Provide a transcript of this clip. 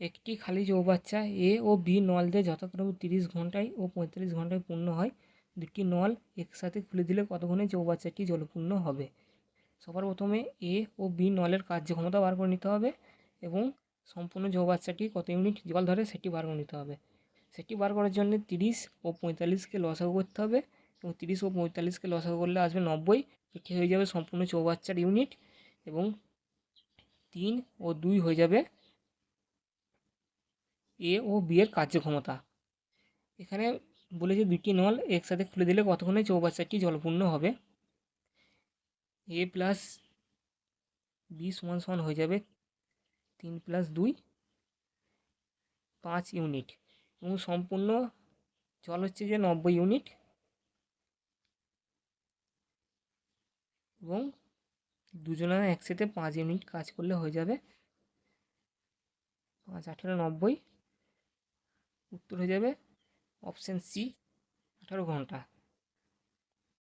একটি খালি চৌবাচ্চা এ ও বি নল দিয়ে যথাক্রমে তিরিশ ঘন্টায় ও পঁয়তাল্লিশ ঘন্টায় পূর্ণ হয়। দুটি নল একসাথে খুলে দিলে কতক্ষণে চৌবাচ্চাটি জলপূর্ণ হবে? সবার প্রথমে এ ও বি নলের কার্যক্ষমতা বার করে নিতে হবে এবং সম্পূর্ণ চৌবাচ্চাটি কত ইউনিট জল ধরে সেটি বার করে নিতে হবে। সেটি বার করার জন্য তিরিশ ও পঁয়তাল্লিশকে লসাগু করতে হবে এবং তিরিশ ও পঁয়তাল্লিশকে লসাগু করলে আসবে নব্বই। এটি হয়ে যাবে সম্পূর্ণ চৌবাচ্চার ইউনিট এবং তিন ও দুই হয়ে যাবে এ ও বি এর কার্যক্ষমতা। এখানে বলেছে দুটি নল একসাথে খুলে দিলে কতক্ষণে চৌবাচ্চাটি জলপূর্ণ হবে? এ প্লাস বি সমান সমান হয়ে যাবে তিন প্লাস দুই, পাঁচ ইউনিট এবং সম্পূর্ণ জল হচ্ছে যে নব্বই ইউনিট এবং দুজনে একসাথে পাঁচ ইউনিট কাজ করলে হয়ে যাবে পাঁচ, আঠেরো, নব্বই উত্তর হয়ে যাবে অপশান সি আঠারো ঘণ্টা।